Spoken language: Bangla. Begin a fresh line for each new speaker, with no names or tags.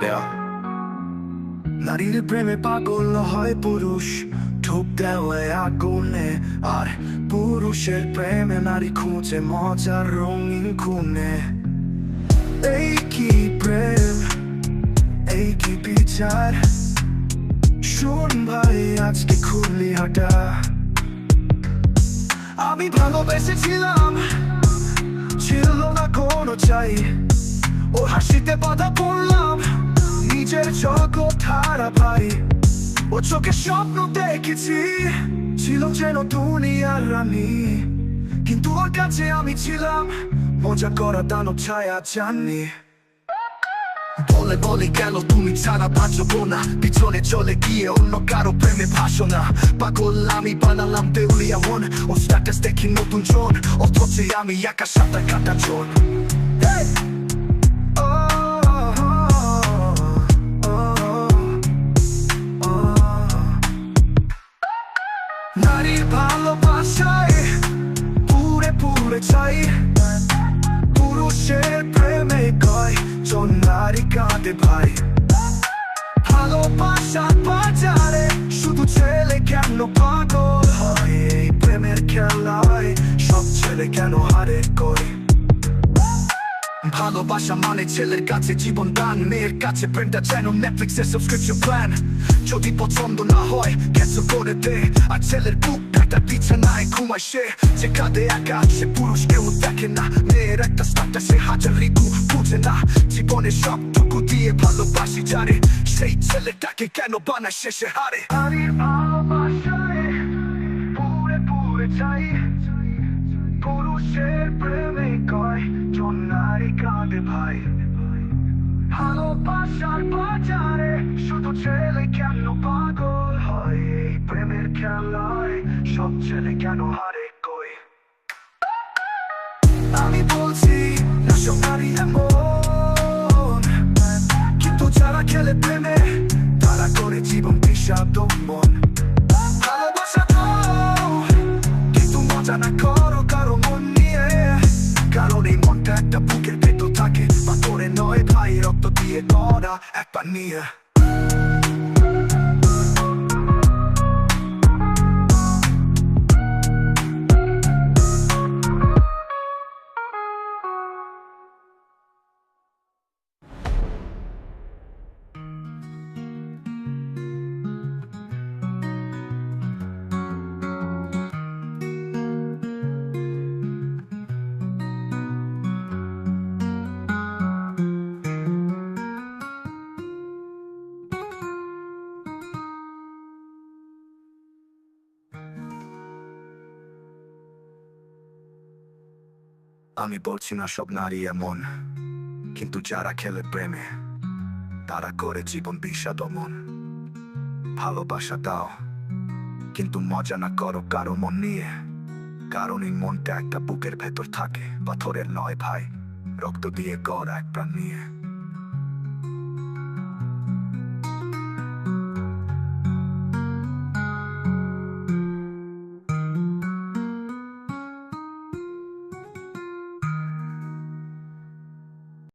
দেয়া।
নারীর প্রেমে পাগল হয় পুরুষ ঠুক দেওয়া আগুনে। আর পুরুষের প্রেমে নারী খুঁজে মজার রঙিন খুনে। এই কি প্রেম, এই কি বিচার? শুন ভাই, আজকে খুললি হাটা। আমি ভালোবেসেছিলাম, ছিল না কোনো চাই। ও হাসিতে বাধা পড়লাম নিজের জগৎ হারা ভাই ও চোখে স্বপ্ন দেখেছি, ছিল যেন দুনিয়ার রানী। কিন্তু ওর কাছে আমি ছিলাম, মজা করা দানো ছায়া জানি বলে বলে গেল তুমি ছাড়া বাঁচবো না? পিছনে চলে গিয়ে অন্য কারও প্রেমে ভাসো না। পাগল, আমি বানালাম দেউলিয়া মন। ও স্ট্যাটাস দেখি নতুন জন, অথচ আমি একা সাঁতার কাটা জন। কাঁদে ভাই। ভালোবাসার বাজারে শুধু ছেলে কেন পাগল হয় এই প্রেমের খেলায়? সব ছেলে কেন হারে কই? ভালোবাসা মানে ছেলের কাছে জীবন দান, মেয়ের কাছে প্রেমটা যেন নেটফ্লিক্সের সাবস্ক্রিপশন প্ল্যান যদি পছন্দ না হয় ক্যান্সেল করে দে। আর ছেলের বুক একটা বিছানায় ঘুমায় সে। যে কাঁদে একা সে পুরুষ কেউ দেখে না। মেয়ের একটা সে হাজার ঋতু বুঝে না। সবটুকু দিয়ে ভালোবাসি যারে সেই ছেলেটাকে কেন বানায় শেষে হারে পুরুষের প্রেমে কয় কাঁদে ভাই ভালোবাসার বাজারে শুধু ছেলে কেন পাগল হয় প্রেমের খেলায় সব ছেলে কেন হারে কই আমি বলছি না সব এমন খেলে প্রেমে তারা করে জীবন বিষাদ মন ভালোবাসা দাও কিন্তু মজা না করো কারও মন নিয়ে কারণ এই মনটা একটা বুকের ভেতর থাকে বা তোরে নয় ভাই রক্ত দিয়ে করা একবার নিয়ে আমি বলছি না সব নারী এমন, কিন্তু যারা খেলে প্রেমে, তারা করে জীবন বিষাদ মন ভালোবাসা দাও, কিন্তু মজা না করো কারও মন নিয়ে। কারণ এই মনটা একটা বুকের ভেতর থাকে, পাথরের নয় ভাই, রক্ত দিয়ে গড় এক প্রাণ নিয়ে।